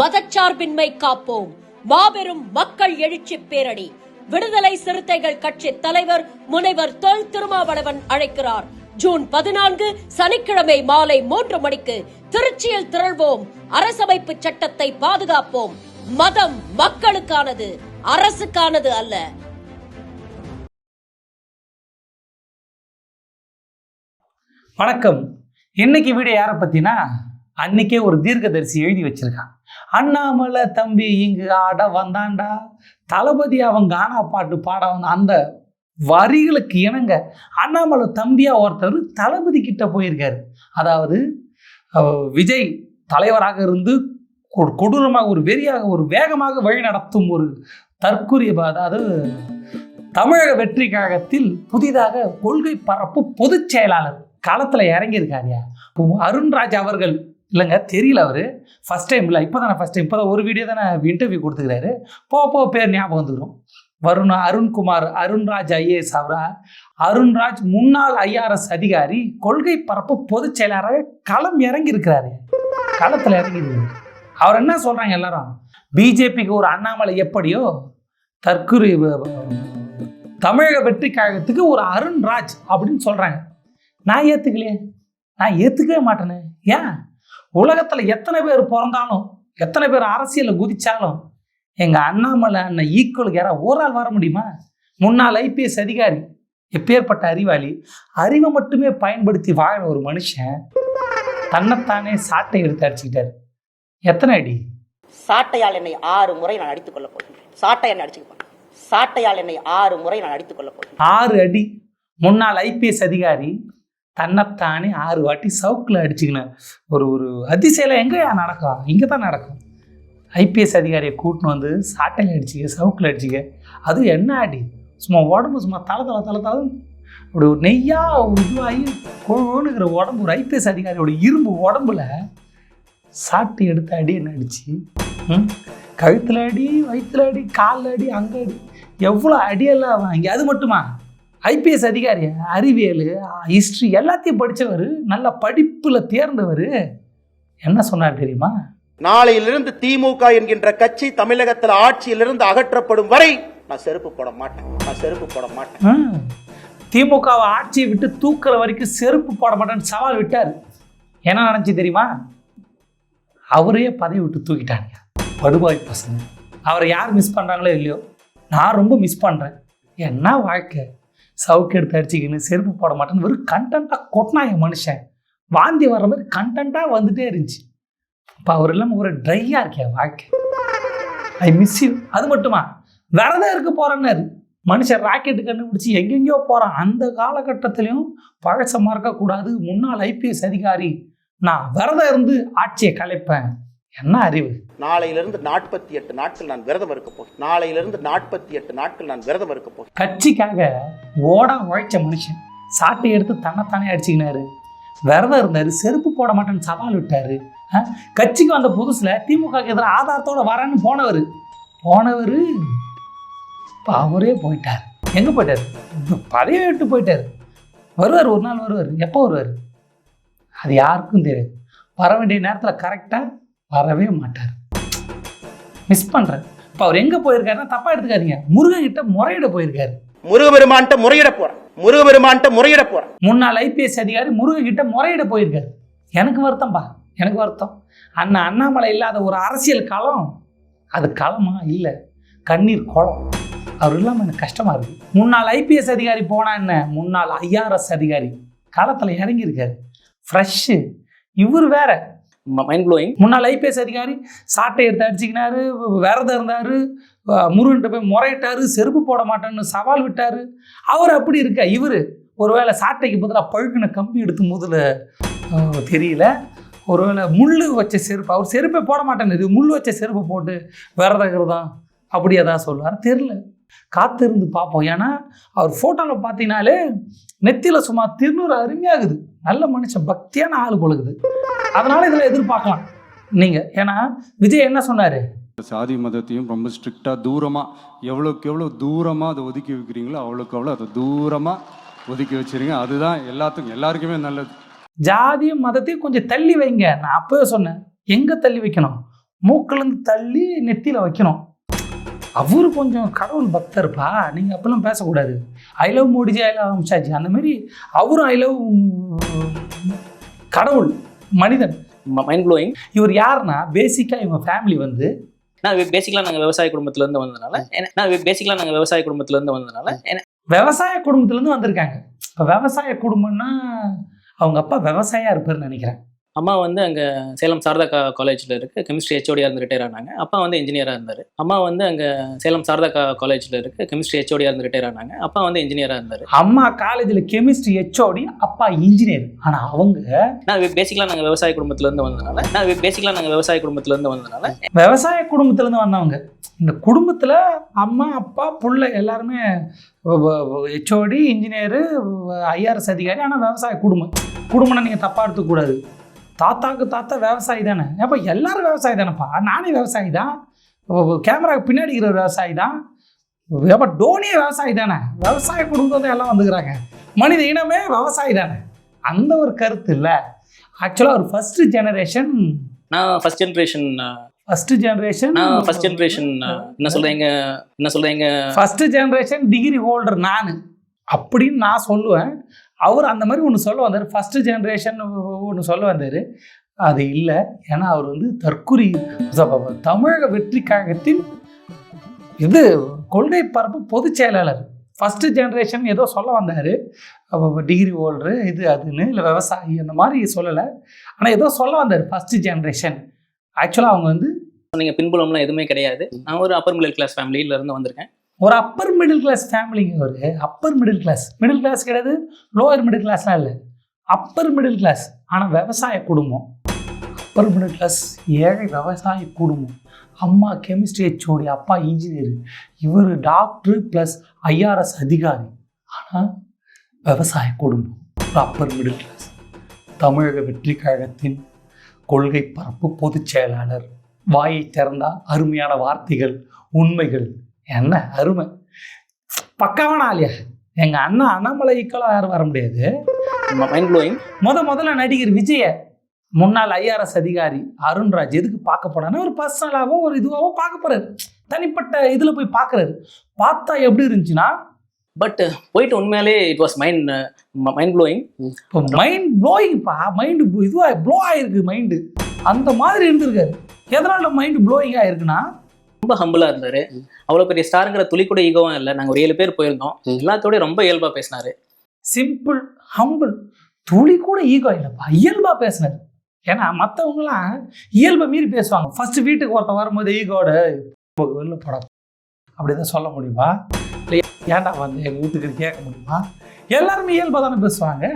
மதச்சார்பின்மை காப்போம். மாபெரும் மக்கள் எழுச்சி பேரணி. விடுதலை சிறுத்தைகள் கட்சி தலைவர் முனைவர் தொல் திருமாவளவன் அழைக்கிறார். ஜூன் பதினான்கு சனிக்கிழமை மாலை மூன்று மணிக்கு திருச்சியில் திரள்வோம். அரசமைப்பு சட்டத்தை பாதுகாப்போம். மதம் மக்களுக்கானது அரசுக்கானது அல்ல. வணக்கம். இன்னைக்கு வீடியோ யாரை பத்தினா அன்னைக்கே ஒரு தீர்க்கதரிசி எழுதி வச்சிருக்கான். அண்ணாமலை தம்பி இங்கு ஆட வந்தாண்டா? தளபதி அவன் கானா பாட்டு பாட வந்தான் அந்த வரிகளுக்கு இணங்க அண்ணாமலை தம்பியா ஒருத்தர் தளபதி கிட்ட போயிருக்காரு. அதாவது விஜய் தலைவராக இருந்து கொ- கொடூரமாக ஒரு வெறியாக ஒரு வேகமாக வழி நடத்தும் ஒரு தற்கூரிய அதாவது தமிழக வெற்றி கழகத்தில் புதிதாக கொள்கை பரப்பு பொதுச் செயலாளர் களத்தில் இறங்கியிருக்காருயா அருண்ராஜ் அவர்கள் இல்லைங்க தெரியல அவர். ஃபஸ்ட் டைம் இல்லை இப்போ தானே ஃபஸ்ட் டைம் இப்போ தான் ஒரு வீடியோ தானே இன்டர்வியூ கொடுத்துக்கிறாரு. போ போ பேர் ஞாபகம் வந்துடும் வருண் அருண்குமார் அருண்ராஜ் ஐஏஎஸ் அவரா? அருண்ராஜ் முன்னாள் ஐஆர்எஸ் அதிகாரி கொள்கை பரப்பு பொதுச் செயலாளராக களம் இறங்கி இருக்கிறாரு களத்தில் இறங்கியிருக்காரு. அவர் என்ன சொல்கிறாங்க எல்லாரும்? பிஜேபிக்கு ஒரு அண்ணாமலை எப்படியோ தற்குறி தமிழக வெற்றி கழகத்துக்கு ஒரு அருண்ராஜ் அப்படின்னு சொல்கிறாங்க நான் ஏற்றுக்கலையே நான் ஏற்றுக்கவே மாட்டேனே. ஏன்? உலகத்தில் எத்தனை பேர் பிறந்தாலும் எத்தனை பேர் அரசியலில் குதிச்சாலும் எங்கள் அண்ணாமலை அண்ணன் ஈக்குவலுக்கு யாராவது ஒரு ஆள் வர முடியுமா? முன்னாள் ஐபிஎஸ் அதிகாரி எப்பேற்பட்ட அறிவாளி அறிவை மட்டுமே பயன்படுத்தி வாழ ஒரு மனுஷன் தன்னைத்தானே சாட்டை எடுத்து அடிச்சுக்கிட்டாரு. எத்தனை அடி? சாட்டையால் என்னை ஆறு முறை நான் அடித்துக் கொள்ளப் போகிறேன். சாட்டை என்னை அடிச்சுக்கப்பா சாட்டையால் என்னை ஆறு முறை நான் அடித்துக் கொள்ளப் போகிறேன். ஆறு அடி. முன்னாள் ஐபிஎஸ் அதிகாரி தன்னைத்தானே ஆறு வாட்டி சவுக்கில் அடிச்சுக்கினேன் ஒரு ஒரு அதிசயம் எங்கே நடக்கும் இங்கே தான் நடக்கும். ஐபிஎஸ் அதிகாரியை கூட்டின்னு வந்து சாட்டையில் அடிச்சுக்க சவுக்கில் அடிச்சுக்க. அது என்ன அடி சும்மா உடம்பு சும்மா தலை தலை தலை தலை அப்படி ஒரு நெய்யா இதுவாகி கொழுங்கிற உடம்பு ஒரு ஐபிஎஸ் அதிகாரியோட இரும்பு உடம்புல சாட்டு எடுத்து அடி என்ன அடிச்சு? கழுத்தில் அடி வயிற்றுல அடி காலில் அடி அங்கே அடி. எவ்வளோ அடியெல்லாம் வாங்கி அது மட்டுமா? ஐபிஎஸ் அதிகாரி அறிவியல் ஹிஸ்ட்ரி எல்லாத்தையும் படித்தவர் நல்ல படிப்பில் தேர்ந்தவர். என்ன சொன்னார் தெரியுமா? நாளையிலிருந்து திமுக என்கின்ற கட்சி தமிழகத்தில் ஆட்சியிலிருந்து அகற்றப்படும் வரை நான் செருப்பு போட மாட்டேன். நான் செருப்பு போட மாட்டேன். திமுகவை ஆட்சியை விட்டு தூக்குற வரைக்கும் செருப்பு போட மாட்டேன்னு சவால் விட்டார். என்ன நினச்சி தெரியுமா? அவரே பதவி விட்டு தூக்கிட்டாங்க படுபாய் பசங்க. அவரை யார் மிஸ் பண்ணுறாங்களோ இல்லையோ? நான் ரொம்ப மிஸ் பண்ணுறேன் என்ன வாழ்க்கை? சவுக்கு எடுத்து அடிச்சிக்கின்னு செருப்பு போட மாட்டேன்னு வெறும் கண்டென்ட்டாக கொட்டினா என் மனுஷன். வாந்தி வர்ற மாதிரி கண்டென்ட்டாக வந்துட்டே இருந்துச்சு. இப்போ அவர் இல்லாமல் ஒரு ட்ரையாக இருக்கே வாழ்க்கை. ஐ மிஸ் யூ அது மட்டுமா? விரதம் இருக்க போகிறேன்னாரு மனுஷன் ராக்கெட்டு கண்டுபிடிச்சி எங்கெங்கேயோ போகிறான் அந்த காலகட்டத்திலையும் பழசமாக இருக்கக்கூடாது. முன்னாள் ஐபிஎஸ் அதிகாரி. நான் விரதம் இருந்து ஆட்சியை கலைப்பேன். என்ன அறிவு? நாளையிலிருந்து நாற்பத்தி எட்டு நாட்கள் நான் விரதம் இருக்க போகிறேன். நாளையிலிருந்து நாற்பத்தி எட்டு நாட்கள் நான் விரதம் இருக்க போகிறேன். கட்சிக்காக ஓடா உழைச்ச மனுஷன் சாட்டை எடுத்து தன்னைத்தானே அடிச்சுக்கினாரு. விரதம் இருந்தார் செருப்பு போட மாட்டேன்னு சவால் விட்டார். கட்சிக்கு வந்த புதுசில் திமுக எதிராக ஆதாரத்தோட வரேன்னு போனவர். போனவர் இப்போ அவரே போயிட்டார். எங்கே போயிட்டார்? பதவியை விட்டு போயிட்டார். வருவார் ஒரு நாள் வருவார். எப்போ வருவார்? அது யாருக்கும் தெரியாது. வர வேண்டிய நேரத்தில் கரெக்டாக வரவே மாட்டார். மிஸ் பண்ணுறேன் இப்போ அவர் எங்கே போயிருக்காருன்னா தப்பாக எடுத்துக்காதீங்க. முருகன் கிட்ட முறையிட போயிருக்காரு. முருகபெருமான்ட்ட முறையிட போறேன் முருகபெருமான்ட்ட முறையிட போறேன் முன்னாள் ஐபிஎஸ் அதிகாரி முருகன் கிட்ட முறையிட போயிருக்காரு. எனக்கு வருத்தம்பா. எனக்கு வருத்தம். அண்ணா அண்ணாமலை இல்லாத ஒரு அரசியல் களம். அது களமா? இல்லை. கண்ணீர் குளம். அவர் இல்லாமல் எனக்கு கஷ்டமா இருக்கு. முன்னாள் ஐபிஎஸ் அதிகாரி போனா என்ன? முன்னாள் ஐஆர்எஸ் அதிகாரி. களத்தில் இறங்கியிருக்காரு. ஃப்ரெஷ்ஷு இவர் வேற. மைண்ட் ப்ளோயிங் முன்னாள் ஐபிஎஸ் அதிகாரி சாட்டை எடுத்து அடிச்சுக்கினாரு விரதம் இருந்தார் முருகன்ட்டு போய் முறையிட்டாரு செருப்பு போட மாட்டேன்னு சவால் விட்டார். அவர் அப்படி இருக்க இவர் ஒருவேளை சாட்டைக்கு பதிலாக பழுக்கின கம்பி எடுத்து முதல்ல தெரியல. ஒருவேளை முள் வச்ச செருப்பு அவர் செருப்பே போட மாட்டேன்னு இது முள் வச்ச செருப்பு போட்டு விரதம் கிரதம் அப்படி ஏதாவது சொல்லுவார். தெரில காத்திருந்து பார்ப்போம். ஏன்னா அவர் ஃபோட்டோவில் பார்த்தீங்கனாலே நெத்தியில் சும்மா திருநூறு அருமையாகுது. நல்ல மனுஷன் பக்தியான ஆள் பொழுகுது அதனால இதில் எதிர்பார்க்கலாம். நீங்கள் ஏன்னா விஜய் என்ன சொன்னார்? சாதி மதத்தையும் ரொம்ப ஸ்ட்ரிக்டாக தூரமாக எவ்வளோக்கு எவ்வளோ தூரமாக அதை ஒதுக்கி வைக்கிறீங்களோ அவ்வளோக்கு அவ்வளோ அதை தூரமாக ஒதுக்கி வச்சிருங்க. அதுதான் எல்லாத்துக்கும் எல்லாருக்குமே நல்லது. ஜாதியும் மதத்தையும் கொஞ்சம் தள்ளி வைங்க. நான் அப்பவே சொன்னேன் எங்கே தள்ளி வைக்கணும்? மூக்கிலேருந்து தள்ளி நெத்தியில் வைக்கணும். அவரு கொஞ்சம் கடவுள் பக்தர்ப்பா நீங்கள் அப்பெல்லாம் பேசக்கூடாது. I love Modi ji I love Amit Shah ji அந்த மாதிரி அவரும் ஐ லவ் கடவுள் மனிதன். மைண்ட் ப்ளோயிங் இவர் யாருன்னா பேசிக்காக இவங்க ஃபேமிலி வந்து நான் பேசிக்கலாக நாங்கள் விவசாய குடும்பத்துல இருந்து வந்ததுனால நான் பேசிக்கலாக நாங்கள் விவசாய குடும்பத்துல இருந்து வந்ததுனால விவசாய குடும்பத்துலேருந்து வந்திருக்காங்க. இப்போ விவசாய குடும்பம்னா அவங்க அப்பா விவசாயியா இருப்பாருன்னு நினைக்கிறேன். அம்மா வந்து அங்கே சேலம் சாரதா கா காலேஜில் இருக்கு கெமிஸ்ட்ரி ஹெச்ஓடியாக இருந்து ரிட்டையர் ஆனாங்க அப்பா வந்து இன்ஜினியராக இருந்தார். அம்மா வந்து அங்கே சேலம் சாரதா கா காலேஜில் இருக்கு கெமிஸ்ட்ரி ஹெச்ஓடியாக இருந்து ரிட்டையர் ஆனாங்க அப்பா வந்து இன்ஜினியராக இருந்தார். அம்மா காலேஜில் கெமிஸ்ட்ரி ஹெச்ஓடி அப்பா இன்ஜினியர் ஆனால் அவங்க நான் பேசிக்கலாக நாங்கள் விவசாய குடும்பத்துல இருந்து வந்ததுனால நான் பேசிக்கலாக நாங்கள் விவசாய குடும்பத்துல இருந்து வந்ததுனால விவசாய குடும்பத்துலேருந்து வந்தவங்க. இந்த குடும்பத்தில் அம்மா அப்பா புள்ள எல்லாருமே ஹெச்ஓடி இன்ஜினியரு ஐஆர்எஸ் அதிகாரி. ஆனால் விவசாய குடும்பம். குடும்பம்னா நீங்கள் தப்பாக எடுத்துக்கூடாது தாத்தாக்கு தாத்தா விவசாயி தானே. அப்போ எல்லாரும் விவசாயி தானேப்பா. நானே விவசாயி தான். கேமராவுக்கு பின்னாடி இருக்கிற விவசாயி தான். அப்போ டோனியே விவசாயி தானே. விவசாய குடும்பத்தை எல்லாம் வந்துக்கிறாங்க. மனித இனமே விவசாயி தானே. அந்த ஒரு கருத்து இல்லை. ஆக்சுவலாக ஒரு ஃபஸ்ட்டு ஜெனரேஷன் நான் first generation first generation first generation என்ன சொல்கிறேங்க என்ன சொல்கிறீங்க ஃபஸ்ட்டு ஜெனரேஷன் டிகிரி ஹோல்டர் நான். அப்படின்னு நான் சொல்லுவேன். அவர் அந்த மாதிரி ஒன்று சொல்ல வந்தார். ஃபஸ்ட்டு ஜென்ரேஷன் ஒன்று சொல்ல வந்தார். அது இல்லை. ஏன்னா அவர் வந்து தற்குறி தமிழக வெற்றி கழகத்தின் இது கொள்கை பரப்பு பொதுச் செயலாளர். ஃபஸ்ட்டு ஜென்ரேஷன் ஏதோ சொல்ல வந்தார். டிகிரி ஹோல்டரு இது அதுன்னு இல்லை விவசாயி அந்த மாதிரி சொல்லலை. ஆனால் ஏதோ சொல்ல வந்தார் ஃபஸ்ட்டு ஜென்ரேஷன் ஆக்சுவலாக அவங்க வந்து நீங்கள் பின்புலம்லாம் எதுவுமே கிடையாது. நான் ஒரு அப்பர் மிடில் கிளாஸ் ஃபேமிலியில இருந்து வந்திருக்கேன். ஒரு அப்பர் மிடில் கிளாஸ் ஃபேமிலிங்க ஒரு upper middle class middle class கிடையாது லோயர் மிடில் கிளாஸ்லாம் இல்லை. அப்பர் மிடில் கிளாஸ் ஆனால் விவசாய குடும்பம். அப்பர் மிடில் கிளாஸ் ஏழை விவசாய குடும்பம். அம்மா கெமிஸ்ட்ரி ஹெச்ஓடி அப்பா இன்ஜினியர் இவர் டாக்டர் ப்ளஸ் ஐஆர்எஸ் அதிகாரி. ஆனால் விவசாய குடும்பம். ஒரு அப்பர் மிடில் கிளாஸ் தமிழக வெற்றி கழகத்தின் கொள்கை பரப்பு பொதுச் செயலாளர். வாயை திறந்தால் அருமையான வார்த்தைகள் உண்மைகள். என்ன அருமை. பக்காவான ஆலியா எங்க அண்ணா அண்ணாமலை ஈக்குவலாக யாரும் வர முடியாது. மைண்ட் ப்ளோயிங் முத முதல்ல நடிகர் விஜய முன்னாள் ஐஆர்எஸ் அதிகாரி அருண்ராஜ் எதுக்கு பார்க்க போனான்னா ஒரு பர்சனலாகவும் ஒரு இதுவாகவும் பார்க்க போறாரு. தனிப்பட்ட இதில் போய் பார்க்குறாரு. பார்த்தா எப்படி இருந்துச்சுன்னா பட் போயிட்டு உண்மையாலே it was mind mind blowing இப்போ மைண்ட் ப்ளோயிங்ப்பா மைண்டு இதுவாக ப்ளோ ஆயிருக்கு மைண்டு அந்த மாதிரி இருந்திருக்காரு. எதனால மைண்டு ப்ளோயிங் ஆயிருக்குன்னா ரொம்ப ஹம்பிளா இருந்தாரு. அவ்வளவு பெரிய ஸ்டாருங்கிற துளி கூட ஈகோவும் இல்லை. நாங்க ஒரு ஏழு பேர் போயிருந்தோம். எல்லாத்தோட ரொம்ப இயல்பா பேசினாரு. சிம்பிள் ஹம்பிள் துளி கூட ஈகோ இல்லைப்பா. இயல்பாக பேசினார். ஏன்னா மற்றவங்களாம் இயல்பை மீறி பேசுவாங்க. ஃபர்ஸ்ட் வீட்டுக்கு ஒருத்தன் வரும்போது ஈகோட வெளில படம் அப்படிதான் சொல்ல முடியுமா? ஏன்டா வந்து எங்கள் வீட்டுக்கு கேட்க முடியுமா? எல்லாருமே இயல்பாக தானே பேசுவாங்க.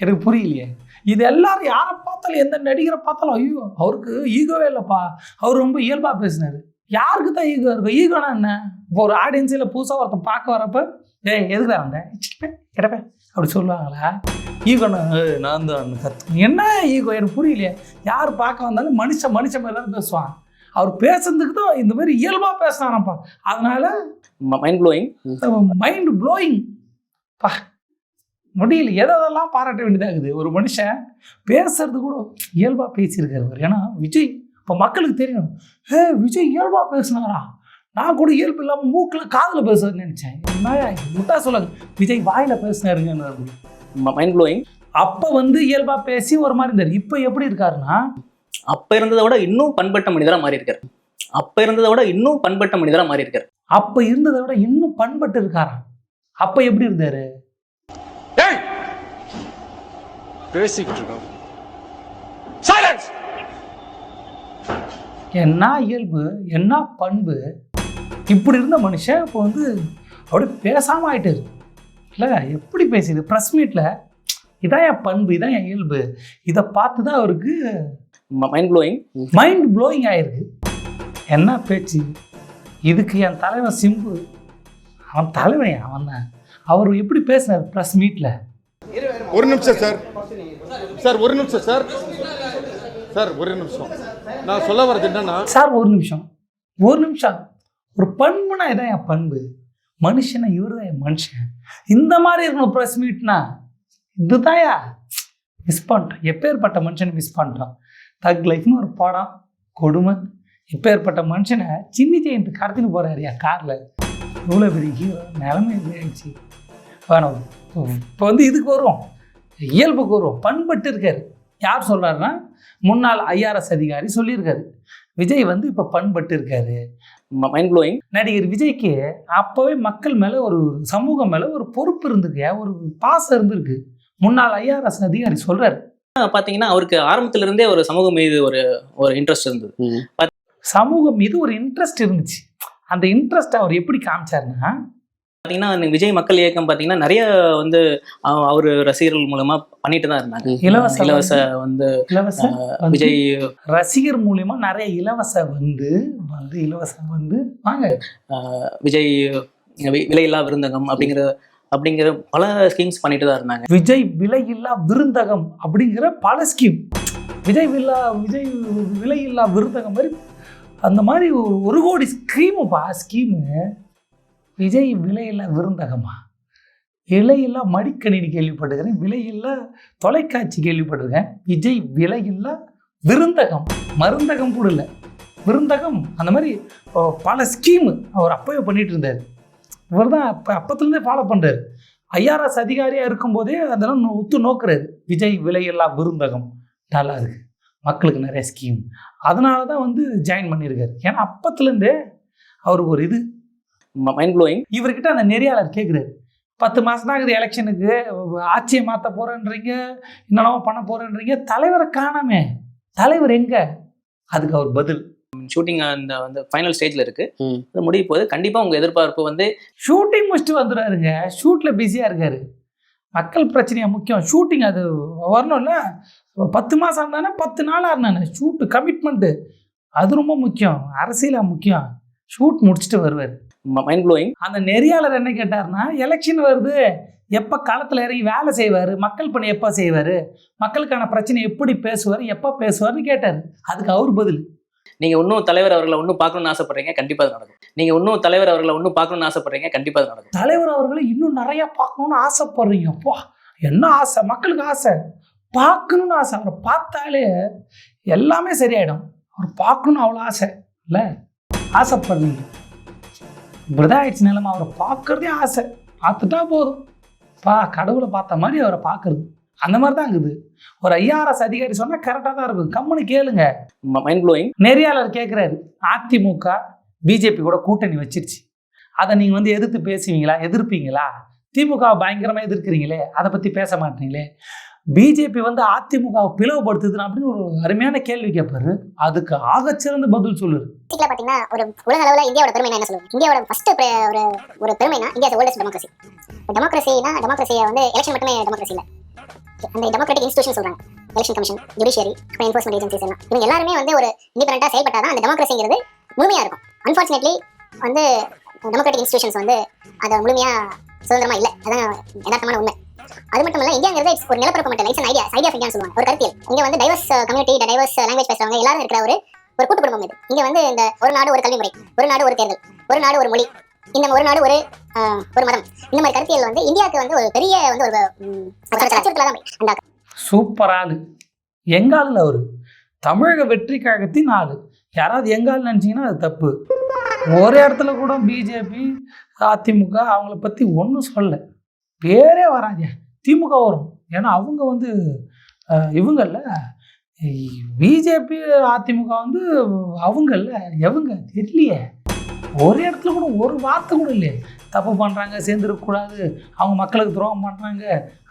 எனக்கு புரியலையே. இது எல்லாரும் யாரை பார்த்தாலும் எந்த நடிகரை பார்த்தாலும் ஐயோ அவருக்கு ஈகோவே இல்லைப்பா. அவர் ரொம்ப இயல்பாக பேசினார். யாருக்கு தான் ஈகோ இருக்கும் ஈகோனா என்ன? இப்போ ஒரு ஆடியன்ஸில் புதுசாக ஒருத்தன் பார்க்க வரப்ப ஏய் எதுக்குடா வந்தேன் கிடப்பேன் அப்படி சொல்லுவாங்களா? ஈகோனா நான் தான் கத்து என்ன ஈகோ எனக்கு புரியலையே. யார் பார்க்க வந்தாலும் மனுஷன் மனுஷன் மாதிரி தான் பேசுவான். அவர் பேசுறதுக்கு தான் இந்த மாதிரி இயல்பாக பேசுனானப்பா அதனால மைண்ட் ப்ளோயிங் மைண்ட் ப்ளோயிங் பா முடியல. எதெல்லாம் பாராட்ட வேண்டியதாகுது ஒரு மனுஷன் பேசுறது கூட இயல்பாக பேசியிருக்காரு அவர் ஏன்னா விஜய் இப்போ மக்களுக்கு தெரியும் ஏ விஜய் இயல்பாக பேசினாரா? நான் கூட இயல்பு இல்லாமல் மூக்கில் காதில் பேசுறேன்னு நினச்சேன். முட்டா சொல்லுங்க. விஜய் வாயில் பேசினாருங்க மைண்ட் ப்ளோயிங் அப்போ வந்து இயல்பாக பேசி ஒரு மாதிரி இருந்தார். இப்போ எப்படி இருக்காருன்னா? அப்ப இருந்ததை விட இன்னும் பண்பட்ட மனிதரா மாறி இருக்காரு. அப்ப இருந்ததை விட இன்னும் பண்பட்ட மனிதரா மாறி இருக்காரு. அப்போ இருந்ததை விட இன்னும் பண்பட்டு இருக்காராம் அப்போ எப்படி இருந்தார்? பேசிக்கிட்டு இருக்கோம். என்ன இயல்பு என்ன பண்பு? இப்படி இருந்த மனுஷன் இப்போ வந்து அப்படியே பேசாமல் ஆயிட்டாரு. இல்லை எப்படி பேசிது ப்ரெஸ் மீட்டில் இதான் என் பண்பு இதான் என் இயல்பு. இதை பார்த்து தான் அவருக்கு மைண்ட் ப்ளோயிங் மைண்ட் ப்ளோயிங் ஆயிருக்கு. என்ன பேச்சு? இதுக்கு என் தலைவன் சிம்பு. அவன் தலைவன் அவன் தான். அவர் எப்படி பேசினார் ப்ரெஸ் மீட்டில் ஒரு நிமிஷம் சார் சார் ஒரு நிமிஷம் சார் சார் ஒரு நிமிஷம். நான் சொல்ல வர்றது என்னன்னா சார் ஒரு நிமிஷம். ஒரு நிமிஷம். ஒரு பண்புனா இதான் என் பண்பு? மனுஷனா இவர் தான் என் மனுஷன். இந்த மாதிரி இருக்கணும் ப்ரெஸ் மீட்னா இதுதான்யா. மிஸ் பண்ணிட்டோம். எப்பேற்பட்ட மனுஷனை மிஸ் பண்ணிட்டோம்? தக் லைஃப்னு ஒரு படம் கொடுமை. இப்பேற்பட்ட மனுஷனை சின்ன ஜெயந்த் கடத்தின்னு போகிறாருயா காரில். இவ்வளோ பெரிய ஹீரோ நிலமை ஆயிடுச்சு. வேணும் இப்போ வந்து இதுக்கு வரும் இயல்புக்கு வரும் பண்பட்டு இருக்கார். யார் சொல்கிறாருன்னா முன்னாள் ஐஆர்எஸ் அதிகாரி சொல்லியிருக்காரு. விஜய் வந்து இப்போ பண்பட்டு இருக்காரு மைண்ட் ப்ளோயிங் நடிகர் விஜய்க்கு அப்போவே மக்கள் மேலே ஒரு சமூகம் மேலே ஒரு பொறுப்பு இருந்திருக்கு ஒரு பாசம் இருந்திருக்கு. முன்னாள் ஐஆர்எஸ் அதிகாரி சொல்கிறாரு பார்த்தீங்கன்னா அவருக்கு ஆரம்பத்துல இருந்தே ஒரு சமூகம் மீது ஒரு ஒரு இன்ட்ரெஸ்ட் இருந்தது. சமூகம் மீது ஒரு இன்ட்ரெஸ்ட் இருந்துச்சு. அந்த இன்ட்ரெஸ்ட் அவர் எப்படி காமிச்சாருன்னா பார்த்தீங்கன்னா விஜய் மக்கள் இயக்கம் பார்த்தீங்கன்னா நிறைய வந்து அவ- அவரு ரசிகர்கள் மூலமா பண்ணிட்டு தான் இருந்தாங்க. இலவச இலவச வந்து இலவச விஜய் ரசிகர் மூலியமா நிறைய இலவச வந்து வந்து இலவசம் வந்து வாங்க. விஜய் விலையில்லா விருந்தகம் அப்படிங்கிற அப்படிங்கிற பல ஸ்கீம்ஸ் பண்ணிட்டு தான் இருந்தாங்க. விஜய் விலையில்லா விருந்தகம் அப்படிங்கிற பல ஸ்கீம் விஜய் வில்லா விஜய் விலையில்லா விருந்தகம் மாதிரி அந்த மாதிரி ஒரு- ஒரு கோடி ஸ்கீமுப்பா ஸ்கீமு விஜய் விலையில் விருந்தகமா? விலையில்லா மடிக்கணினி கேள்விப்பட்டிருக்கிறேன் விலையில்லா தொலைக்காட்சி கேள்விப்பட்டிருக்கேன். விஜய் விலையில்லா விருந்தகம். மருந்தகம் கூட இல்லை. விருந்தகம் அந்த மாதிரி பல ஸ்கீமு அவர் அப்போவே பண்ணிட்டு இருந்தார். இவர் தான் அப்போ அப்பத்துலேருந்தே ஃபாலோ பண்ணுறாரு ஐஆர்எஸ் அதிகாரியாக இருக்கும்போதே அதெல்லாம் நோ- உத்து நோக்குறாரு. விஜய் விலையில்லா விருந்தகம். நல்லா இருக்கு. மக்களுக்கு நிறைய ஸ்கீம் அதனால தான் வந்து ஜாயின் பண்ணியிருக்காரு ஏன்னா அப்பத்துலேருந்தே அவருக்கு ஒரு இது. மைண்ட் ப்ளோயிங் இவர்கிட்ட அந்த நெறியாளர் கேட்குறாரு பத்து மாதம் தான் இருக்குது எலெக்ஷனுக்கு ஆட்சியை மாற்ற போகிறேன்றீங்க என்னென்னமோ பண்ண போகிறேன்றீங்க தலைவரை காணாமே. தலைவர் எங்கே? அதுக்கு அவர் பதில். ஷூட்டிங் அந்த வந்து ஃபைனல் ஸ்டேஜ்ல இருக்கு. அது முடிய போது கண்டிப்பா உங்க எதிர்பார்ப்பு வந்து ஷூட்டிங் முடிச்சுட்டு வந்துடுறாருங்க ஷூட்டில் பிஸியாக இருக்காரு. மக்கள் பிரச்சனையா முக்கியம். ஷூட்டிங் அது வரணும்ல பத்து மாதம் இருந்தானே பத்து நாளாக இருந்தானே ஷூட்டு கமிட்மெண்ட்டு அது ரொம்ப முக்கியம். அரசியலாக முக்கியம். ஷூட் முடிச்சுட்டு வருவார். மைண்ட் ப்ளோயிங் அந்த நெறியாளர் என்ன கேட்டார்னா எலெக்ஷன் வருது எப்போ களத்தில் இறங்கி வேலை செய்வார் மக்கள் பணி எப்போ செய்வார் மக்களுக்கான பிரச்சனை எப்படி பேசுவார் எப்போ பேசுவார்னு கேட்டார். அதுக்கு அவர் பதில். நீங்க இன்னும் தலைவர் அவர்களை இன்னும் பார்க்கணும்னு ஆசைப்படுறீங்க கண்டிப்பா அது நடக்கும். நீங்க இன்னும் தலைவர் அவர்களை இன்னும் பார்க்கணும்னு ஆசைப்படுறீங்க கண்டிப்பா அது நடக்கும். தலைவர் அவர்களை இன்னும் நிறைய பார்க்கணும்னு ஆசைப்படுறீங்க. அப்பா என்ன ஆசை? மக்களுக்கு ஆசை. பார்க்கணும்னு ஆசை. அவரை பார்த்தாலே எல்லாமே சரியாயிடும். அவர் பார்க்கணும்னு அவ்வளோ ஆசை இல்லை? ஆசைப்படுறீங்க. இப்படிதான் ஆயிடுச்சு நிலைமை அவரை பார்க்கறதே ஆசை. பார்த்துட்டா போதும். பா கடவுளை பார்த்த மாதிரி அவரை பார்க்கறது. அந்த மாதிரி தான் இருக்குது. ஒரு ஐஆர்எஸ் அதிகாரி சொன்னால் கரெக்டாக தான் இருக்கும். கம்முன்னு கேளுங்க. மைண்ட் ப்ளோயிங் நெறியாளர் கேட்குறாரு அதிமுக பிஜேபி கூட கூட்டணி வச்சிருச்சு. அதை நீங்கள் வந்து எதிர்த்து பேசுவீங்களா? எதிர்ப்பீங்களா? திமுக பயங்கரமாக எதிர்க்கிறீங்களே. அதை பற்றி பேச மாட்டீங்களே. பிஜேபி வந்து அதிமுகவை பிளவுபடுத்துதுன்னு அப்படின்னு ஒரு அருமையான கேள்வி கேட்பாரு அதுக்கு ஆகச்சிறந்த பதில் சொல்லுது பாத்தீங்கன்னா ஒரு உலக அளவுல இந்தியாவோட பெருமை என்ன சொல்லுவாங்க இந்தியாவோட ஃபர்ஸ்ட் ஒரு ஒரு பெருமைனா இந்தியா ஓல்டஸ்ட் டெமோக்ரஸி டெமோக்ரஸினா டெமோக்ரஸியை வந்து எலெக்ஷன் மட்டுமே டெமோக்ரஸி இல்லை. அந்த டெமோக்ராட்டிக் இன்ஸ்டியூஷன் சொல்றாங்க. எலெக்ஷன் கமிஷன் ஜுடிஷியரி அப்புறம் என்ஃபோர்ஸ்மெண்ட் ஏஜென்சிஸ் எல்லாம். இவங்க எல்லாருமே வந்து ஒரு இண்டிபெண்டாக செயல்பட்டாதான் அந்த டெமோக்ரஸிங்கிறது முழுமையா இருக்கும். அன்பார்ச்சுனேட்லி வந்து டெமோக்ராட்டிக் இன்ஸ்டியூஷன்ஸ் வந்து அதை முழுமையா சுதந்திரமா இல்லை. அதான் யதார்த்தமான உண்மை. அது மட்டும் இல்ல இந்தியாங்கிறது இட்ஸ் ஒரு நிலப்பரப்பு மட்டும் இட்ஸ் ஐடியா ஐடியா ஆஃப் சொல்லுவாங்க. ஒரு கருத்தியல். இங்க வந்து டைவர்ஸ் கம்யூனிட்டி டைவர்ஸ் லாங்குவேஜ் பேசுறவங்க எல்லாரும் இருக்கிற ஒரு ஒரு கூட்டு குடும்பம் இது. இங்க வந்து இந்த ஒரு நாடு ஒரு கல்வி முறை ஒரு நாடு ஒரு தேர்தல் ஒரு நாடு ஒரு மொழி இந்த ஒரு நாடு ஒரு uh, ஒரு மதம். இந்த மாதிரி கருத்தியல் வந்து இந்தியாவுக்கு வந்து ஒரு பெரிய வந்து ஒரு ம், தான் சூப்பர் ஆளு எங்காலில் அவர்? தமிழக வெற்றி கழகத்தின் ஆளு. யாராவது எங்கால் நினச்சிங்கன்னா அது தப்பு. ஒரு இடத்துல கூட பிஜேபி அதிமுக அவங்கள பற்றி ஒன்றும் சொல்லலை. பேரே வராங்க. திமுக வரும். ஏன்னா அவங்க வந்து இவங்கள்ல இவங்கல்ல பிஜேபி அதிமுக வந்து அவங்கல்ல எவங்க? தெரியலையே. ஒரு இடத்துல கூட ஒரு வார்த்தை கூட இல்லையே. தப்பு பண்ணுறாங்க சேர்ந்துருக்கக்கூடாது. அவங்க மக்களுக்கு துரோகம் பண்ணுறாங்க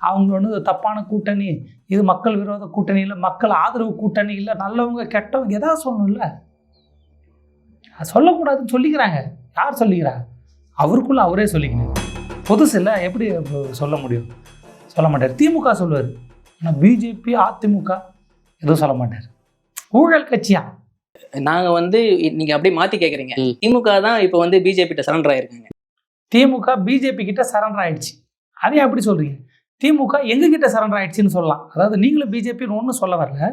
அவங்க வந்து தப்பான கூட்டணி. இது மக்கள் விரோத கூட்டணி இல்லை மக்கள் ஆதரவு கூட்டணி இல்லை நல்லவங்க கெட்டவங்க எதாவது சொல்லணும்ல? அது சொல்லக்கூடாதுன்னு சொல்லிக்கிறாங்க. யார் சொல்லிக்கிறா? அவருக்குள்ளே அவரே சொல்லிக்கணும் புதுசு இல்லை எப்படி சொல்ல முடியும்? சொல்ல மாட்டார். திமுக சொல்லுவார். ஆனால் பிஜேபி அதிமுக எதுவும் சொல்ல மாட்டார். ஊழல் கட்சியா? நாங்க வந்து நீங்க அப்படியே மாத்தி கேக்குறீங்க. ம். திமுக தான் இப்போ வந்து பிஜேபி கிட்ட சரண்டர் ஆயிருக்காங்க. திமுக பிஜேபி கிட்ட சரண்டர் ஆயிடுச்சு. அதே அப்படி சொல்றீங்க. திமுக எங்க கிட்ட சரண்டர் ஆயிடுச்சுன்னு சொல்லலாம். அதாவது நீங்களும் பிஜேபின்னு ஒன்றும் சொல்ல வரல.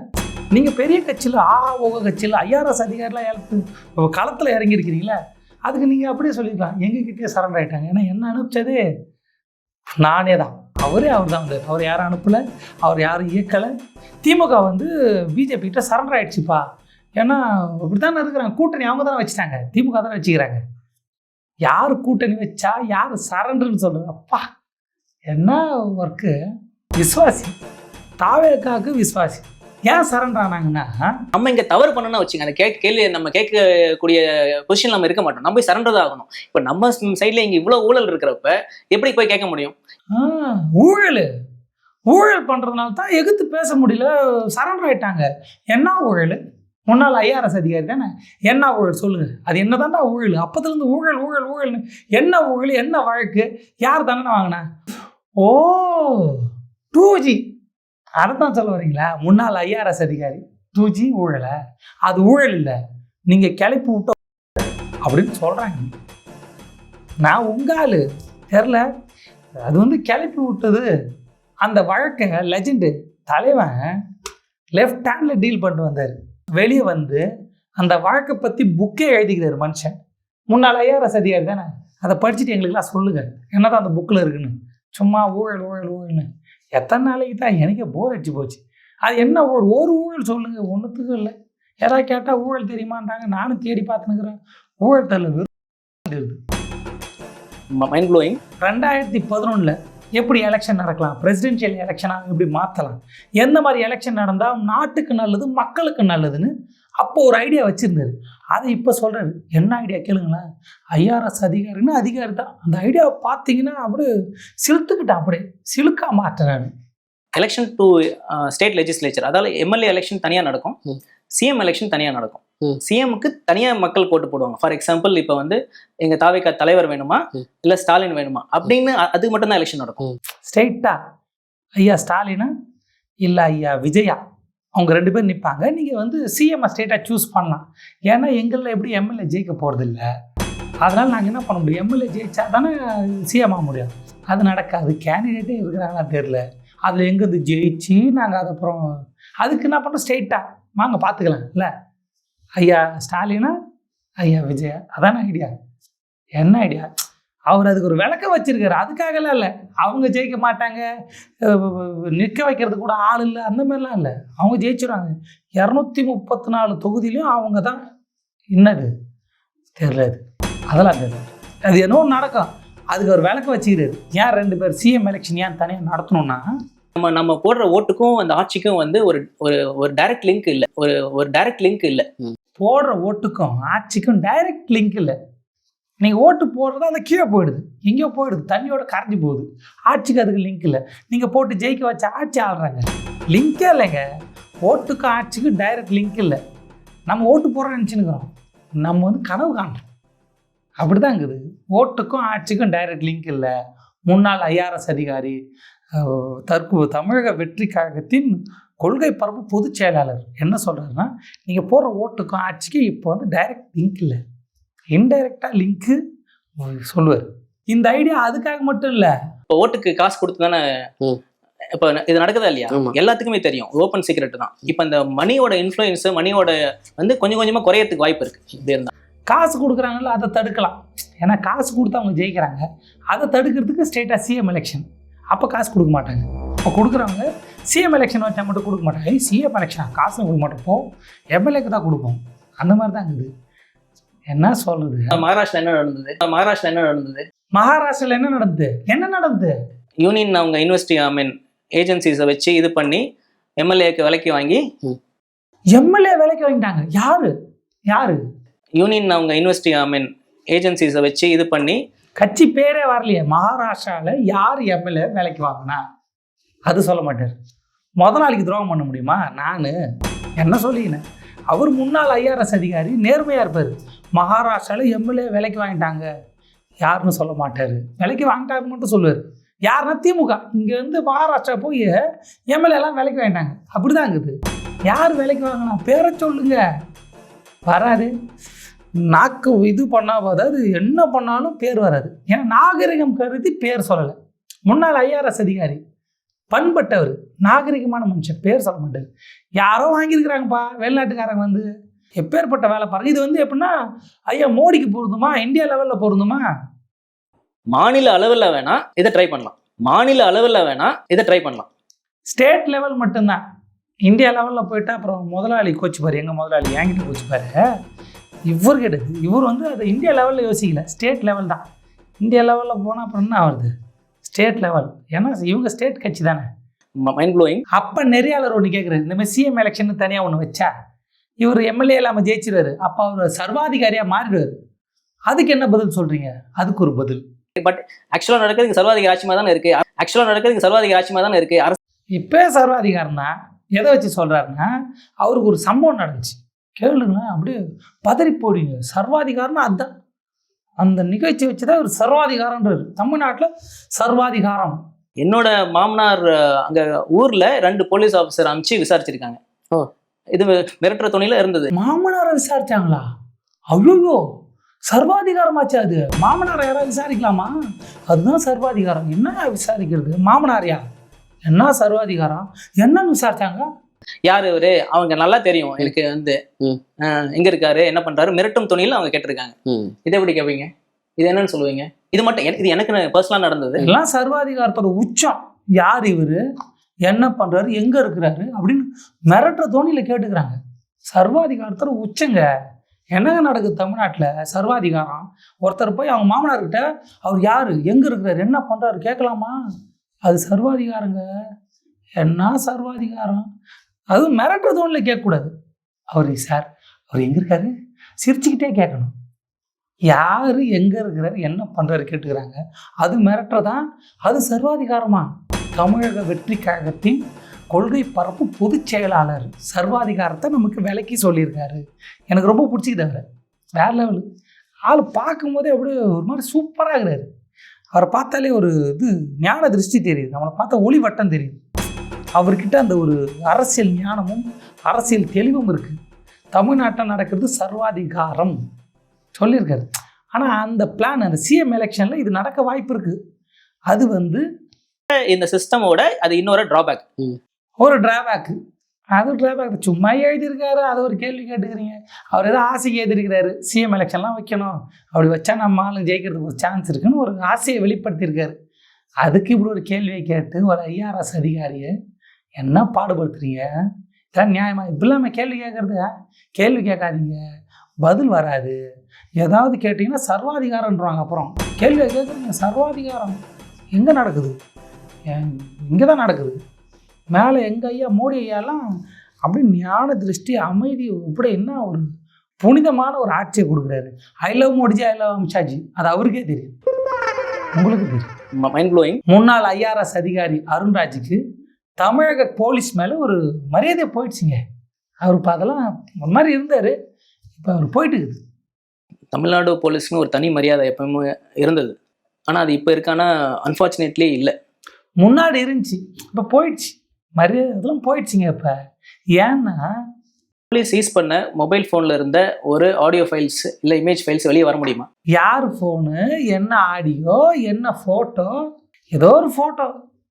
நீங்க பெரிய கட்சியில் ஆ ஓக கட்சியில் ஐஆர்எஸ் அதிகாரிலாம் களத்தில் இறங்கியிருக்கிறீங்களா. அதுக்கு நீங்கள் அப்படியே சொல்லிக்கலாம். எங்ககிட்டயே சரண்டர் ஆகிட்டாங்க ஏன்னா என்ன அனுப்பிச்சது? நானே தான். அவரே அவர் தான் வந்தார் அவர் யாரும் அனுப்பலை. அவர் யாரும் இயக்கலை. திமுக வந்து பிஜேபி கிட்ட சரண்டர் ஆகிடுச்சுப்பா ஏன்னா இப்படித்தானே இருக்கிறாங்க. கூட்டணி அவங்க தானே வச்சுட்டாங்க. திமுக தானே வச்சுக்கிறாங்க. யார் கூட்டணி வச்சா யார் சரண்டர்னு சொல்லுங்க அப்பா என்ன ஒர்க்கு விஸ்வாசி தாவேக்காக்கு விஸ்வாசி ஏன் சரண்டர் ஆனாங்கன்னா நம்ம இங்க தவறு பண்ணணும்னு வச்சுங்க அந்த கேட்க கேள்வி நம்ம கேட்கக்கூடிய பொசிஷன் நம்ம இருக்க மாட்டோம். நம்ம சரண்டர் தான் ஆகணும். இப்போ நம்ம சைட்ல இங்க இவ்வளவு ஊழல் இருக்கிறப்ப எப்படி போய் கேட்க முடியும்? ஊழல். ஊழல் பண்றதுனால தான் எதிர்த்து பேச முடியல சரண்டர் ஆயிட்டாங்க. என்ன ஊழல்? முன்னாள் ஐஆர்எஸ் அதிகாரி தானே? என்ன ஊழல் சொல்லுங்க. அது என்னதான்டா ஊழல்? அப்பத்துலேருந்து ஊழல் ஊழல் ஊழல்னு என்ன ஊழல் என்ன வழக்கு? யார் தானே வாங்கினா? ஓ டூ ஜி. அர்த்தம் சொல்ல வரீங்களா? முன்னாள் ஐஆர்எஸ் அதிகாரி. டூ ஜி ஊழலை. அது ஊழல் இல்லை. நீங்கள் கிளப்பி விட்ட அப்படின்னு சொல்கிறாங்க நான் உங்க தெரில. அது வந்து கிளப்பி விட்டது. அந்த வழக்கை லெஜெண்டு தலைவன் லெஃப்ட் ஹேண்டில் டீல் பண்ணிட்டு வந்தார். வெளியே வந்து அந்த வழக்கை பற்றி புக்கே எழுதிக்கிறார் மனுஷன். முன்னால் ஐஆர்எஸ் அதிகாரி தானே. அதை படிச்சுட்டு எங்களுக்கெல்லாம் சொல்லுங்கள் என்னதான் அந்த புக்கில் இருக்குன்னு. சும்மா ஊழல் ஊழல் ஊழல்னு. எத்தனை நாளைக்கு தான் எனக்கே போர் அடிச்சு போச்சு. அது என்ன ஊழல் ஒரு ஊழல் சொல்லுங்கள் ஒன்றுத்துக்கும் இல்லை. யாராவது கேட்டால் ஊழல் தெரியுமான்றாங்க. நானும் தேடி பார்த்துனுக்குறேன் ஊழல் தெரியல வெறும் மைண்ட் ப்ளோயிங் ரெண்டாயிரத்தி பதினொன்றில் எப்படி எலெக்ஷன் நடக்கலாம்? பிரசிடென்ஷியல் எலெக்ஷனாக எப்படி மாற்றலாம் எந்த மாதிரி எலெக்ஷன் நடந்தால் நாட்டுக்கு நல்லது மக்களுக்கு நல்லதுன்னு அப்போ ஒரு ஐடியா வச்சுருந்தாரு. அதை இப்போ சொல்கிறாரு என்ன ஐடியா கேளுங்களேன். ஐஆர்எஸ் அதிகாரின்னு அதிகாரி தான். அந்த ஐடியாவை பார்த்தீங்கன்னா அப்படியே சிலுத்துக்கிட்டான் அப்படியே. சிலுக்கா மாட்டுறாரு எலெக்ஷன் டு ஸ்டேட் லெஜிஸ்லேச்சர் அதாவது எம்எல்ஏ எலெக்ஷன் தனியா நடக்கும். சிஎம் எலெக்ஷன் தனியா நடக்கும். சிஎம்க்கு தனியா மக்கள் ஓட்டு போடுவாங்க. ஃபார் எக்ஸாம்பிள் இப்போ வந்து எங்க தாவேக்கா தலைவர் வேணுமா. இல்ல ஸ்டாலின் வேணுமா? அப்படின்னு அதுக்கு மட்டும் தான் எலெக்ஷன் நடக்கும் ஸ்ட்ரைட்டா ஐயா ஸ்டாலினா இல்லை ஐயா விஜயா? அவங்க ரெண்டு பேர் நிற்பாங்க நீங்கள் வந்து சிஎம்ஐ ஸ்ட்ரெயிட்டாக சூஸ் பண்ணலாம். ஏன்னா எங்களில் எப்படி எம்எல்ஏ ஜெயிக்க போகிறதில்ல அதனால் நாங்கள் என்ன பண்ண முடியும்? எம்எல்ஏ ஜெயிச்சா தானே சிஎம் ஆக முடியும். அது நடக்காது. கேண்டிடேட்டே இருக்கிறாங்களா தெரில அதில் எங்கேருந்து ஜெயிச்சு நாங்கள் அது அப்புறம் அதுக்கு என்ன பண்ணோம் ஸ்ட்ரெயிட்டாக வாங்க பார்த்துக்கலாம். இல்லை? ஐயா ஸ்டாலினா? ஐயா விஜயா? அதான ஐடியா என்ன ஐடியா அவர் அதுக்கு ஒரு விளக்கம் வச்சிருக்காரு. அதுக்காகலாம் இல்லை. அவங்க ஜெயிக்க மாட்டாங்க. நிற்க வைக்கிறது கூட ஆள் இல்லை. அந்த மாதிரிலாம் இல்லை. அவங்க ஜெயிச்சிடுவாங்க இரநூத்தி முப்பத்தி நாலு தொகுதியிலையும் அவங்க தான் என்னது தெரியல அது. அதெல்லாம் தெரியல. அது என்னவோ நடக்கும். அதுக்கு ஒரு விளக்கம் வச்சுக்கிறாரு. ஏன் ரெண்டு பேர் சிஎம் எலெக்ஷன் ஏன் தனியாக நடத்தணும்னா? நம்ம நம்ம போடுற ஓட்டுக்கும் அந்த ஆட்சிக்கும் வந்து ஒரு ஒரு ஒரு டைரக்ட் லிங்க் இல்ல. ஒரு ஒரு டைரக்ட் லிங்க் இல்ல. போடுற ஓட்டுக்கும் ஆட்சிக்கும் டைரக்ட் லிங்க் இல்லை. நீங்கள் ஓட்டு போடுறது அந்த கீழே போயிடுது. எங்கேயோ போயிடுது. தண்ணியோட கரைஞ்சி போகுது. ஆட்சிக்கு அதுக்கு லிங்க் இல்லை. நீங்கள் போட்டு ஜெயிக்க வச்ச ஆட்சி ஆள்றாங்க. லிங்கே இல்லைங்க. ஓட்டுக்கும் ஆட்சிக்கும் டைரக்ட் லிங்க் இல்லை. நம்ம ஓட்டு போடுறோம்னு நினச்சினுக்கிறோம். நம்ம வந்து கனவு காணுறோம். அப்படி தான் இருக்குது ஓட்டுக்கும் ஆட்சிக்கும் டைரக்ட் லிங்க் இல்லை. முன்னாள் ஐஆர்எஸ் அதிகாரி தற்கு தற்போது தமிழக வெற்றி கழகத்தின் கொள்கை பரப்பு பொதுச் செயலாளர் என்ன சொல்கிறாருன்னா நீங்கள் போடுற ஓட்டுக்கும் ஆட்சிக்கும் இப்போ வந்து டைரக்ட் லிங்க் இல்லை. இன்டைரக்டாக லிங்க்கு சொல்லுவார். இந்த ஐடியா அதுக்காக மட்டும் இல்லை. இப்போ ஓட்டுக்கு காசு கொடுத்து தானே. இப்போ இது நடக்குதா இல்லையா. எல்லாத்துக்குமே தெரியும். ஓப்பன் சீக்ரெட் தான். இப்போ இந்த மணியோட இன்ஃப்ளூயன்ஸ் மணியோட வந்து கொஞ்சம் கொஞ்சமா குறையறதுக்கு வாய்ப்பு இருக்கு. இப்படி இருந்தா. காசு கொடுக்குறாங்கல்ல அதை தடுக்கலாம். ஏன்னா காசு கொடுத்து அவங்க ஜெயிக்கிறாங்க. அதை தடுக்கிறதுக்கு ஸ்டேட்டாக சிஎம் எலெக்ஷன் அப்போ காசு கொடுக்க மாட்டாங்க. இப்போ கொடுக்குறவங்க சிஎம் எலெக்ஷன் வச்சா மட்டும் கொடுக்க மாட்டாங்க. சிஎம் எலெக்ஷனா காசு கொடுக்க மாட்டோம். போ. எம்எல்ஏக்கு தான் கொடுப்போம். அந்த மாதிரி தான் இருக்குது. என்ன சொல்லுது மகாராஷ்டிரா என்ன நடந்தது? மகாராஷ்டிரா என்ன நடந்தது? மகாராஷ்டிராவில் என்ன நடந்தது? என்ன நடந்தது? யூனியன் அவங்க யூனிவர்சிட்டி ஐ மீன் ஏஜென்சிஸை வச்சு இது பண்ணி எம்எல்ஏக்கு விலைக்கு வாங்கி எம்எல்ஏ விலைக்கு வாங்கிட்டாங்க. யாரு? யாரு? யூனியன் அவங்க யூனிவர்சிட்டி ஐ மீன் ஏஜென்சிஸை வச்சு இது பண்ணி கட்சி பேரே வரலையே. மகாராஷ்டிராவில் யார் எம்எல்ஏ வேலைக்கு வாங்கினா? அது சொல்ல மாட்டார். முதலாளிக்கு துரோகம் பண்ண முடியுமா? நான். என்ன சொல்லிக்கினேன் அவர் முன்னாள் ஐஆர்எஸ் அதிகாரி நேர்மையாக இருப்பார். மகாராஷ்டிராவில் எம்எல்ஏ விலைக்கு வாங்கிட்டாங்க. யாருன்னு சொல்ல மாட்டார். விலைக்கு வாங்கிட்டாருன்னு மட்டும் சொல்லுவார். யாருன்னா திமுக. இங்கேருந்து மகாராஷ்டிரா போய் எம்எல்ஏலாம் விலைக்கு வாங்கிட்டாங்க. அப்படி தான் இருக்குது. யார் விலைக்கு வாங்கினா பேரை சொல்லுங்க. வராது. நாக்கு இது பண்ணால் அதாவது என்ன பண்ணாலும் பேர் வராது. ஏன்னா நாகரிகம் கருதி பேர் சொல்லலை. முன்னாள் ஐஆர்எஸ் அதிகாரி. பண்பட்டவர். நாகரிகமான மனுஷன். பேர் சொல்ல மாட்டார். யாரோ வாங்கியிருக்கிறாங்கப்பா. வெளிநாட்டுக்காரங்க வந்து எப்பேற்பட்ட வேலை பாருங்க. இது வந்து எப்படின்னா ஐயா மோடிக்கு பொருந்துமா? இந்தியா லெவலில் பொருந்துமா? மாநில அளவில் வேணா இதை ட்ரை பண்ணலாம். மாநில அளவில் வேணா இதை ட்ரை பண்ணலாம். ஸ்டேட் லெவல் மட்டும்தான். இந்தியா லெவலில் போயிட்டா அப்புறம் முதலாளி கோச்சுப்பார் எங்கள் முதலாளி? என்கிட்ட கோச்சுப்பாரு இவர் கிடையாது இவர் வந்து அதை இந்தியா லெவலில் யோசிக்கல. ஸ்டேட் லெவல் தான். இந்தியா லெவலில் போனால் அப்புறம் என்ன ஆகுது? ஸ்டேட் லெவல் ஏன்னா இவங்க ஸ்டேட் கட்சி தானே. மைண்ட் ப்ளோயிங் அப்போ நெறியாளர் ஒன்று கேட்குறாரு இந்த மாதிரி சிஎம் எலெக்ஷன் தனியாக ஒன்று வச்சா? இவர் எம்எல்ஏ இல்லாமல் ஜெயிச்சிருவாரு. அப்போ அவர் சர்வாதிகாரியாக மாறிடுவார். அதுக்கு என்ன பதில் சொல்கிறீங்க அதுக்கு ஒரு பதில். ஆக்சுவலாக நடக்கிறது இங்கே சர்வாதிகார ஆட்சி மாதிரி தானே இருக்கு. ஆக்சுவலாக நடக்கிறது இங்கே சர்வாதிகார ஆட்சி மாதிரி தானே இருக்கு. அரசு இப்போ சர்வாதிகாரம்னா எதை வச்சு சொல்கிறாருன்னா அவருக்கு ஒரு சம்பவம் நடந்துச்சு. கேளுங்களேன் அப்படியே பதறி போடுவீங்க சர்வாதிகாரம்னா அதுதான் அந்த நிகழ்ச்சி வச்சு தான் ஒரு சர்வாதிகாரன்றாரு. தமிழ்நாட்டில் சர்வாதிகாரம். என்னோட மாமனார் அங்க ஊர்ல ரெண்டு போலீஸ் ஆஃபீஸர் அனுப்பிச்சு விசாரிச்சிருக்காங்க. ஓ. இது மிரட்டுற துணியில இருந்தது. மாமனாரை விசாரிச்சாங்களா? ஐயோ சர்வாதிகாரமாச்சு அது. மாமனாரை யாராவது விசாரிக்கலாமா? அதுதான் சர்வாதிகாரம். என்ன விசாரிக்கிறது? மாமனாரையா என்ன சர்வாதிகாரம்? என்னன்னு விசாரிச்சாங்க. யாரு இவரு? அவங்க நல்லா தெரியும். எனக்கு வந்து எங்க இருக்காரு என்ன பண்றாரு? மிரட்டும் துணியில அவங்க கேட்டிருக்காங்க. ம். இதை எப்படி கேட்பீங்க இது என்னன்னு சொல்லுவீங்க? இது மட்டும் எனக்கு- இது எனக்கு பர்சனலா நடந்தது. எல்லாம் சர்வாதிகாரத்தோட உச்சம். யார் இவர்? என்ன பண்றாரு? எங்க இருக்கிறாரு? அப்படின்னு மிரட்டுற தோணியில கேட்டுக்கிறாங்க. சர்வாதிகாரத்தில் உச்சங்க. என்னங்க நடக்குது தமிழ்நாட்டில்? சர்வாதிகாரம். ஒருத்தர் போய் அவங்க மாமனார்கிட்ட அவர் யார்? எங்கே இருக்கிறார்? என்ன பண்ணுறாரு கேட்கலாமா? அது சர்வாதிகாரங்க. என்ன சர்வாதிகாரம்? அதுவும் மிரட்டுற தோணியில் கேட்கக்கூடாது. அவர் சார் அவர் எங்கே இருக்காரு? சிரிச்சுக்கிட்டே கேட்கணும். யார் எங்கே இருக்கிறாரு? என்ன பண்ணுறாரு கேட்டுக்கிறாங்க. அது மிரட்டுறதா? அது சர்வாதிகாரமா? தமிழக வெற்றி கழகத்தின் கொள்கை பரப்பு பொதுச் செயலாளர் சர்வாதிகாரத்தை நமக்கு விலக்கி சொல்லியிருக்காரு. எனக்கு ரொம்ப பிடிச்சிக்குது அவரை. வேற லெவலு ஆள் பார்க்கும்போதே அப்படியே ஒரு மாதிரி சூப்பராக இருக்கிறாரு. அவரை பார்த்தாலே ஒரு இது ஞான திருஷ்டி தெரியுது. நம்மளை பார்த்தா ஒளி வட்டம் தெரியுது. அவர்கிட்ட அந்த ஒரு அரசியல் ஞானமும் அரசியல் தெளிவும் இருக்குது தமிழ்நாட்டில் நடக்கிறது சர்வாதிகாரம் சொல்லியிருக்காரு. ஆனால் அந்த பிளான் அந்த சிஎம் எலெக்ஷனில் இது நடக்க வாய்ப்பு இருக்குது அது வந்து இந்த சிஸ்டமோட அது இன்னொரு டிராபேக் ஒரு டிராபேக் அது டிராபேக் சும்மா எழுதியிருக்காரு. அது ஒரு கேள்வி கேட்டுக்கிறீங்க. அவர் ஏதோ ஆசைக்கு எழுதியிருக்கிறாரு. சிஎம் எலெக்ஷன்லாம் வைக்கணும். அப்படி வச்சா நம்ம ஆளுங்க ஜெயிக்கிறதுக்கு ஒரு சான்ஸ் இருக்குன்னு ஒரு ஆசையை வெளிப்படுத்தியிருக்காரு. அதுக்கு இப்படி ஒரு கேள்வியை கேட்டு ஒரு ஐஆர்எஸ் அதிகாரியை என்ன பாடுபடுத்துறீங்க? இதெல்லாம் நியாயமா? இப்படிலாம் நம்ம கேள்வி கேட்கறது கேள்வி கேட்காதீங்க. பதில் வராது. ஏதாவது கேட்டிங்கன்னா சர்வாதிகாரம்ன்றாங்க அப்புறம். கேள்வியை கேட்குறீங்க. சர்வாதிகாரம். எங்கே நடக்குது? இங்கே தான் நடக்குது. மேலே எங்கள் ஐயா மோடி ஐயாலாம் அப்படியே ஞான திருஷ்டி அமைதி இப்படி என்ன ஒரு புனிதமான ஒரு ஆட்சியை கொடுக்குறாரு. I love Modi ji I love Amit Shah ji. அது அவருக்கே தெரியும். உங்களுக்கு தெரியும். மைண்ட் ப்ளோயிங் முன்னாள் ஐஆர்எஸ் அதிகாரி அருண்ராஜுக்கு தமிழக போலீஸ் மேலே ஒரு மரியாதை போயிடுச்சுங்க. அவர் இப்போ அதெல்லாம் ஒரு மாதிரி இருந்தார். இப்போ அவர் போயிட்டு இருக்குது. தமிழ்நாடு போலீஸ்னு ஒரு தனி மரியாதை எப்பவுமே இருந்தது. ஆனா அது இப்போ இருக்கானா அன்ஃபார்ச்சுனேட்லி இல்லை. முன்னாடி இருந்துச்சு. இப்போ போயிடுச்சு. மரியாதை அதெல்லாம் போயிடுச்சுங்க இப்போ. ஏன்னா போலீஸ் சீஸ் பண்ண மொபைல் ஃபோனில் இருந்த ஒரு ஆடியோ ஃபைல்ஸ் இல்லை இமேஜ் ஃபைல்ஸ் வெளியே வர முடியுமா? யார் ஃபோனு என்ன ஆடியோ என்ன ஃபோட்டோ ஏதோ ஒரு ஃபோட்டோ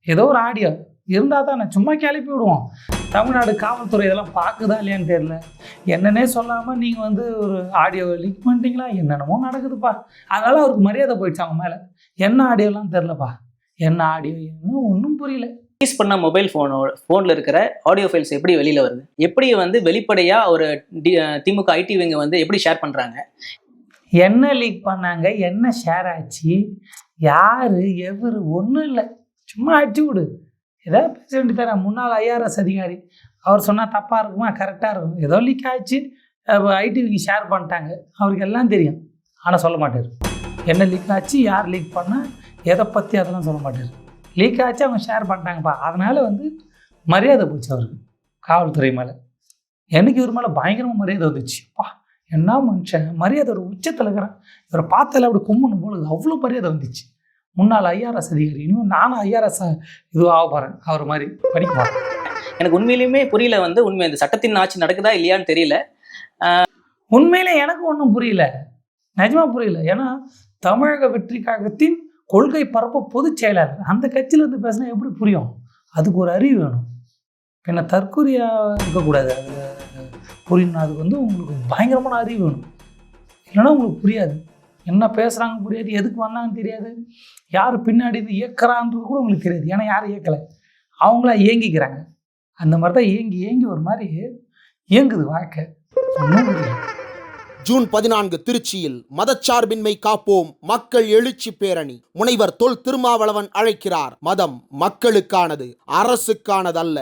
ஏதோ ஒரு ஆடியோ இருந்தால் தான். சும்மா கிளப்பி விடுவோம். தமிழ்நாடு காவல்துறை இதெல்லாம் பார்க்குதா இல்லையான்னு தெரியல. என்னன்னே சொல்லாமல் நீங்கள் வந்து ஒரு ஆடியோ லீக் பண்ணிட்டீங்களா? என்னென்னமோ நடக்குதுப்பா. அதனால் அவருக்கு மரியாதை போயிடுச்சு அவங்க மேலே. என்ன ஆடியோலாம் தெரிலப்பா என்ன ஆடியோ என்ன ஒன்றும் புரியல. சீஸ் பண்ண மொபைல் ஃபோனோட ஃபோனில் இருக்கிற ஆடியோ ஃபைல்ஸ் எப்படி வெளியில் வருது? எப்படி வந்து வெளிப்படையாக ஒரு திமுக ஐடி விங்க வந்து எப்படி ஷேர் பண்ணுறாங்க என்ன லீக் பண்ணாங்க? என்ன ஷேர் ஆச்சு? யார்? எவர்? ஒன்றும் இல்லை. சும்மா அடிச்சு விடு. ஏதாவது பேச வேண்டியதானே முன்னாள் ஐஆர்எஸ் அதிகாரி. அவர் சொன்னால் தப்பாக இருக்குமா? கரெக்டாக இருக்கும். ஏதோ லீக் ஆச்சு. ஐடிவிக்கு ஷேர் பண்ணிட்டாங்க. அவருக்கு எல்லாம் தெரியும். ஆனால் சொல்ல மாட்டார். என்ன லீக் ஆச்சு? யார் லீக் பண்ணா? எதை பற்றி அதெல்லாம் சொல்ல மாட்டார் லீக் ஆச்சு அவங்க ஷேர் பண்ணிட்டாங்கப்பா. அதனால் வந்து மரியாதை போச்சு அவருக்கு காவல்துறை மேலே. எனக்கு இவர் மேலே பயங்கரமாக மரியாதை வந்துச்சு. அப்பா என்ன மனுஷன்? மரியாதை ஒரு உச்சத்தில் இருக்கிறேன் இவரை பார்த்தால அப்படி கும்பிடணும் போல அவ்வளோ மரியாதை வந்துச்சு. முன்னாள் ஐஆர்எஸ் அதிகாரி இனிமேல் நானும் ஐஆர்எஸ் இது ஆக போகிறேன் அவர் மாதிரி படிக்க போகிறேன் எனக்கு உண்மையிலுமே புரியல வந்து உண்மை இந்த சட்டத்தின் ஆட்சி நடக்குதா இல்லையான்னு தெரியல. உண்மையிலே எனக்கு ஒன்றும் புரியல. நிஜமா புரியல. ஏன்னா தமிழக வெற்றி கழகத்தின் கொள்கை பரப்பு பொதுச் செயலாளர். அந்த கட்சியிலேருந்து பேசினா எப்படி புரியும்? அதுக்கு ஒரு அறிவு வேணும். என்ன தற்கொலையாக இருக்கக்கூடாது. அது புரியணும் அதுக்கு வந்து உங்களுக்கு பயங்கரமான அறிவு வேணும். இல்லைன்னா உங்களுக்கு புரியாது. என்ன பேசுகிறாங்க புரியாது எதுக்கு வந்தாங்கன்னு தெரியாது. யார் பின்னாடி இது இயக்கிறான்றது கூட உங்களுக்கு தெரியாது. ஏன்னா யாரும் இயக்கலை. அவங்களா இயங்கிக்கிறாங்க. அந்த மாதிரி தான் ஏங்கி ஏங்கி ஒரு மாதிரி இயங்குது வாழ்க்கை. ஒன்றும் ஜூன் பதினான்கு திருச்சியில் மதச்சார்பின்மை காப்போம் மக்கள் எழுச்சி பேரணி. முனைவர் தொல் திருமாவளவன் அழைக்கிறார். மதம் மக்களுக்கானது அரசுக்கானதல்ல.